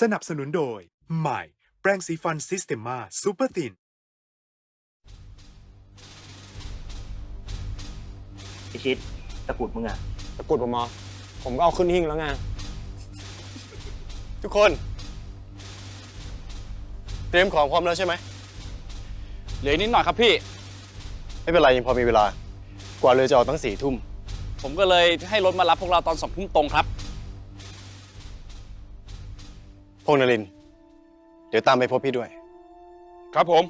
สนับสนุนโดย ใหม่ แปรงสีฟันซิสเต m มาซูเปอร์ตินไอชิดตะกรุดมึงอะ ตะกรุดผมมอผมก็เอาขึ้นหิ้งแล้วไง ทุกคน เตรียมของพร้อมแล้วใช่ไหม เหลืออีกนิดหน่อยครับพี่ ไม่เป็นไรยังพอมีเวลา กว่าเรือจะออกตั้งสี่ทุ่ม ผมก็เลยให้รถมารับพวกเราตอนสองทุ่มตรงครับ พงษ์นรินทร์เดี๋ยวตามไปพบพี่ด้วย ครับผม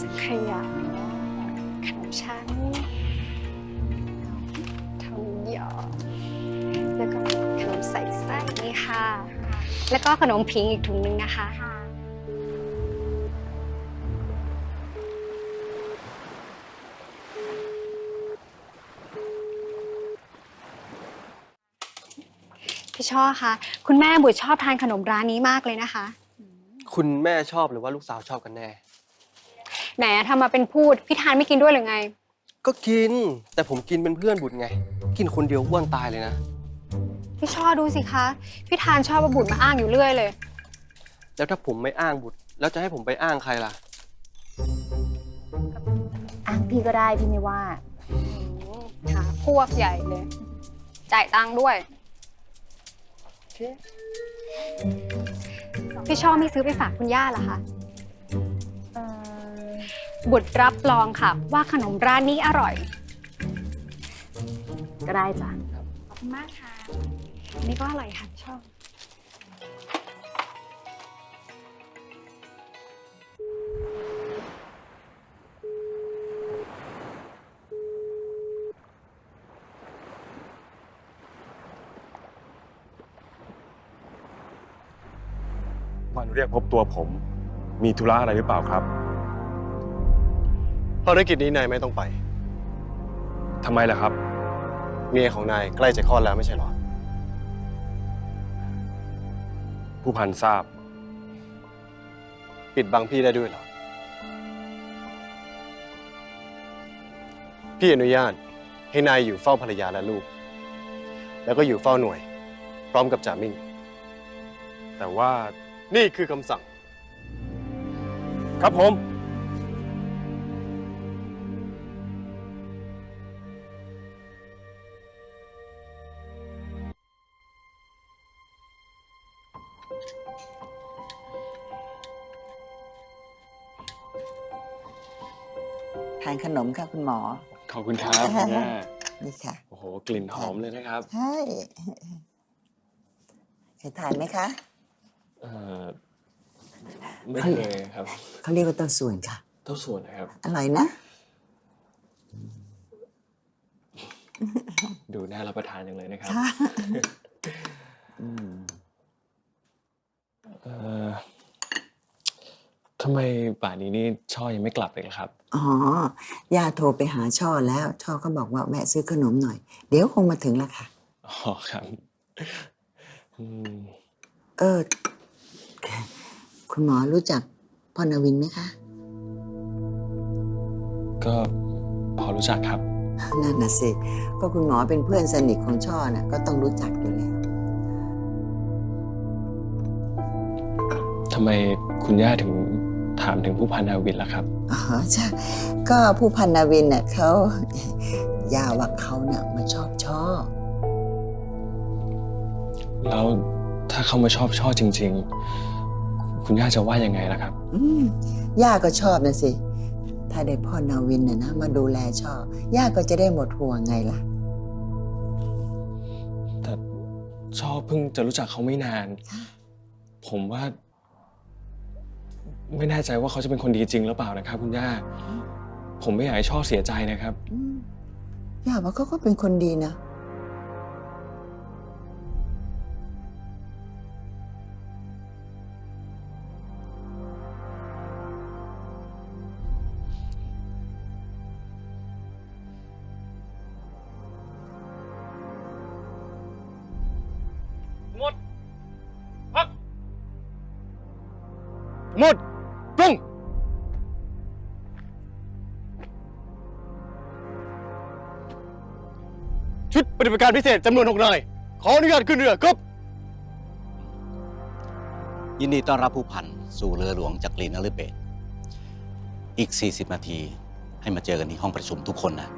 สังขยาขนมชั้นทองหยอแล้วก็ขนมใส่ไส้นี่ค่ะ แล้วก็ขนมพิงอีกถุงนึงนะคะพี่ช่อคะคุณแม่บุตรชอบทานขนมร้านนี้มากเลยนะคะ คุณแม่ชอบหรือว่าลูกสาวชอบกันแน่ แหมทำมาเป็นพูด พี่ทานไม่กินด้วยหรือไง ก็กิน แต่ผมกินเป็นเพื่อนบุตรไง กินคนเดียวอ้วนตายเลยนะ พี่ช่อดูสิคะ พี่ทานชอบเอาบุตรมาอ้างอยู่เรื่อยเลย แล้วถ้าผมไม่อ้างบุตร แล้วจะให้ผมไปอ้างใครล่ะ อ้างพี่ก็ได้พี่ไม่ว่า หาพวกใหญ่เลย จ่ายตังค์ด้วย พี่ชอบไม่ซื้อไปฝากคุณย่าเหรอคะเอ่อ บุตรรับรองค่ะ ว่าขนมร้านนี้อร่อย ก็ได้จ้ะขอบคุณมากค่ะนี่ก็อร่อยค่ะชอบวันเรียกพบตัวผม มีธุระอะไรหรือเปล่าครับ ภารกิจนี้นายไม่ต้องไป ทำไมล่ะครับ เมียของนายใกล้จะคลอดแล้วไม่ใช่หรอ ผู้พันทราบ ปิดบังพี่ได้ด้วยเหรอ พี่อนุญาตให้นายอยู่เฝ้าภรรยาและลูก แล้วก็อยู่เฝ้าหน่วย พร้อมกับจ่ามิ่ง แต่ว่านี่คือคำสั่ง ครับผม ทานขนมค่ะคุณหมอ ขอบคุณครับคุณย่านี่ค่ะ โอ้โห กลิ่นหอมเลยนะครับ ใช่เคยทานไหมคะเอ่อไม่เคยครับเขาเรียกว่าเต้าส่วนค่ะ เต้าส่วนนะครับ อร่อยนะ ดูน่ารับประทานอย่างเลยนะครับค่ะอืม เอ่อทำไมป่านนี้นี่ช่อยังไม่กลับเลยล่ะครับ อ๋อย่าโทรไปหาช่อแล้ว ช่อก็บอกว่าแวะซื้อขนมหน่อย เดี๋ยวคงมาถึงแล้วค่ะ อ๋อครับอืมเออ คุณหมอรู้จักพ่อนาวินไหมคะ ก็พอรู้จักครับ นั่นน่ะสิ ก็คุณหมอเป็นเพื่อนสนิทของช่อน่ะ ก็ต้องรู้จักอยู่แล้ว ทำไมคุณย่าถึงถามถึงผู้พันอาวินล่ะครับ อ๋อใช่ก็ผู้พันนาวินเน่ะเขายาว่าเขาเน่ะมาชอบช่อ แล้วถ้าเขามาชอบช่อจริง ๆ คุณย่าจะว่ายังไงล่ะครับ อืมย่าก็ชอบนะสิ ถ้าได้พ่อนาวินน่ะนะมาดูแลช่อย่าก็จะได้หมดห่วงไงล่ะ แต่ช่อเพิ่งจะรู้จักเขาไม่นาน ผมว่า ไม่แน่ใจว่าเขาจะเป็นคนดีจริงหรือเปล่านะครับ คุณย่า ผมไม่อยากให้ช่อเสียใจนะครับอย่าว่าเขาก็เป็นคนดีนะ หมด พัก หมด ชุดปฏิบัติการพิเศษจำนวนหกนาย ขออนุญาตขึ้นเรือครับ ยินดีต้อนรับผู้พันสู่เรือหลวงจากกรีนนฤเบศอีก 40 นาทีให้มาเจอกันที่ห้องประชุมทุกคนนะ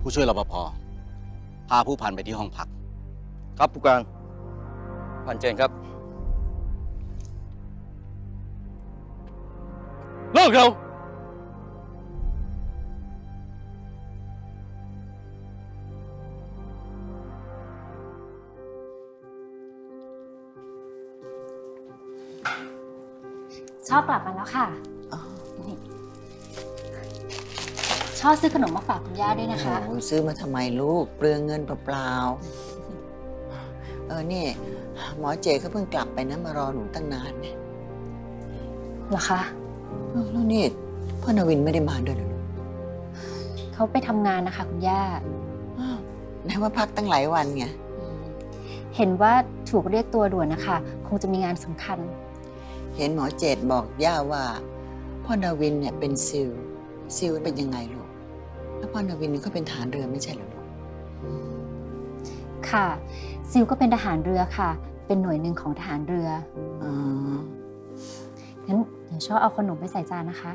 ผู้ช่วยรปภพาผู้พันไปที่ห้องพัก ครับผู้การพันเจนครับ เลิกเรา ชอบกลับมาแล้วค่ะอ๋อนี่ชอบซื้อขนมมาฝากคุณย่าด้วยนะคะ โอ้ยซื้อมาทำไมลูก เปลืองเงินเปล่าๆ เออนี่ หมอเจเขาเพิ่งกลับไปนะมารอหนูตั้งนานเนี่ยเหรอคะ เออแล้วนี่พ่อนาวินไม่ได้มาด้วยเหรอลูกเขาไปทำงานนะคะ คุณย่า อ้าวไหนว่าพักตั้งหลายวันไง เห็นว่าถูกเรียกตัวด่วนนะคะ คงจะมีงานสำคัญ เห็นหมอเจดบอกย่าว่าพ่อนาวินเนี่ยเป็นซิลซิลเป็นยังไงลูกแล้วพ่อนาวินนี่เขาเป็นฐานเรือไม่ใช่เหรอลูกค่ะ ซิลก็เป็นทหารเรือค่ะ เป็นหน่วยหนึ่งของทหารเรืออ๋องั้นเดี๋ยวช่อเอาขนมไปใส่จานนะคะ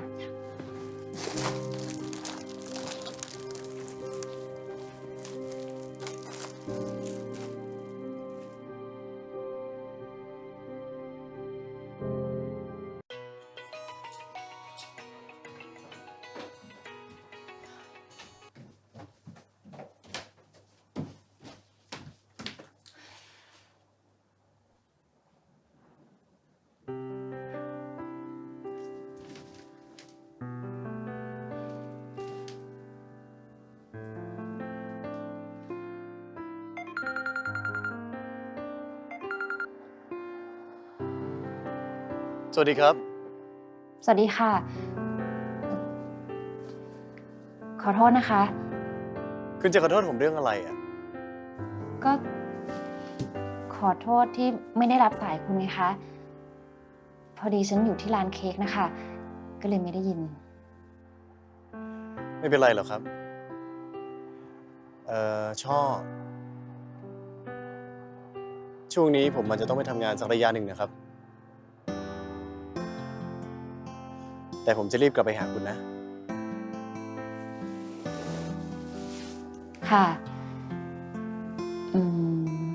สวัสดีครับ สวัสดีค่ะ ขอโทษนะคะ คุณจะขอโทษผมเรื่องอะไรอะ ก็ขอโทษที่ไม่ได้รับสายคุณไงคะ พอดีฉันอยู่ที่ร้านเค้กนะคะ ก็เลยไม่ได้ยิน ไม่เป็นไรหรอกครับ เอ่อช่อ ช่วงนี้ผมมันจะต้องไปทำงานสักระยะหนึ่งนะครับ แต่ผมจะรีบกลับไปหาคุณนะ ค่ะ อืม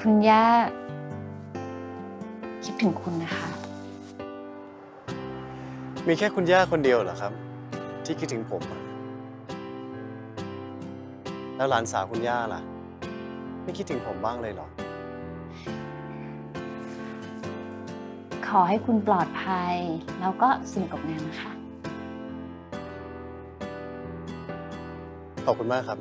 คุณย่า คิดถึงคุณนะคะ มีแค่คุณย่าคนเดียวเหรอครับ ที่คิดถึงผมอะแล้วหลานสาวคุณย่าล่ะ ไม่คิดถึงผมบ้างเลยเหรอ อให้คุณปลอดภัย แล้วก็สนุกกับงานนะคะ ขอบคุณมากครับ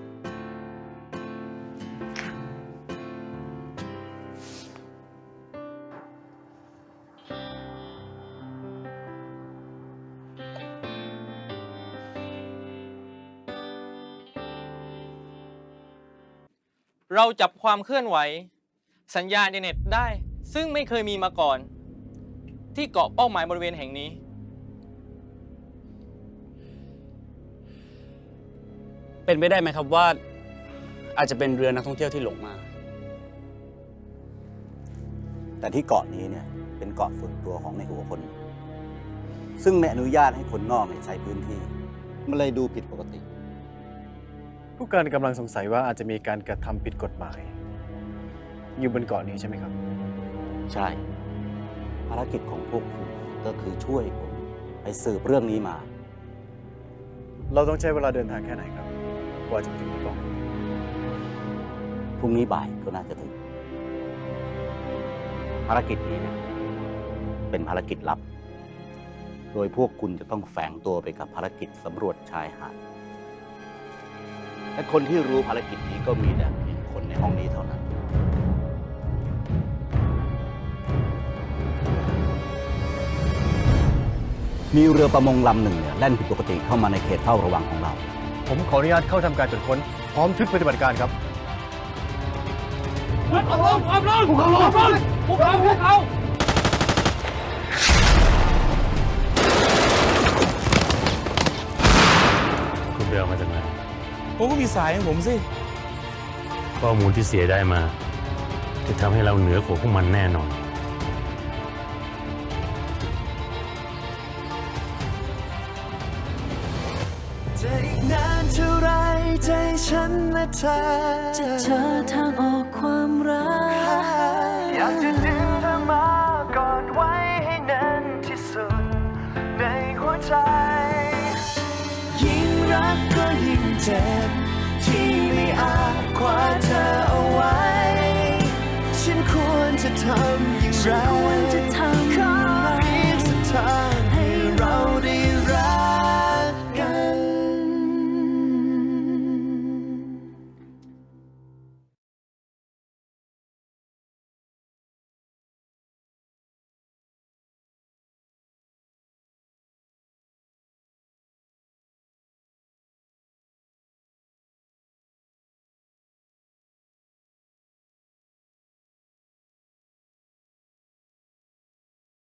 เราจับความเคลื่อนไหว สัญญาณอินเทอร์เน็ตได้ ซึ่งไม่เคยมีมาก่อน ที่เกาะเป้าหมายบริเวณแห่งนี้ เป็นไปได้ไหมครับว่าอาจจะเป็นเรือนักท่องเที่ยวที่หลงมา แต่ที่เกาะนี้เนี่ยเป็นเกาะส่วนตัวของในหัวคนหนึ่งซึ่งไม่อนุญาตให้คนนอกเนี่ยใช้พื้นที่ มันเลยดูผิดปกติ ผู้การกำลังสงสัยว่าอาจจะมีการกระทำผิดกฎหมาย อยู่บนเกาะนี้ใช่ไหมครับ ใช่ ภารกิจของพวกคุณก็คือช่วยผมไปสืบเรื่องนี้มา เราต้องใช้เวลาเดินทางแค่ไหนครับ กว่าจะไปถึงที่เกาะพรุ่งนี้บ่ายก็น่าจะถึง ภารกิจนี้เนี่ยเป็นภารกิจลับ โดยพวกคุณจะต้องแฝงตัวไปกับภารกิจสำรวจชายหาดและคนที่รู้ภารกิจนี้ก็มีแต่เพียงคนในห้องนี้เท่านั้น มีเรือประมงลำหนึ่งเนี่ยแล่นผิดปกติเข้ามาในเขตเฝ้าระวังของเรา ผมขออนุญาตเข้าทำการตรวจค้น พร้อมชุดปฏิบัติการครับความลงความลงความลงพวกเราพวกเราคุณไปเอามาจากไหนผมก็มีสายของผมสิ ข้อมูลที่เสียได้มา จะทำให้เราเหนือกว่าพวกมันแน่นอน เท่าไรใจฉันและเธอจะเจอทางออกความรัก อยากจะดึงเธอมากอดไว้ให้แน่นที่สุด ในหัวใจ ยิ่งรักก็ยิ่งเจ็บ ที่ไม่อาจคว้าเธอเอาไว้ ฉันควรจะทำอย่างไร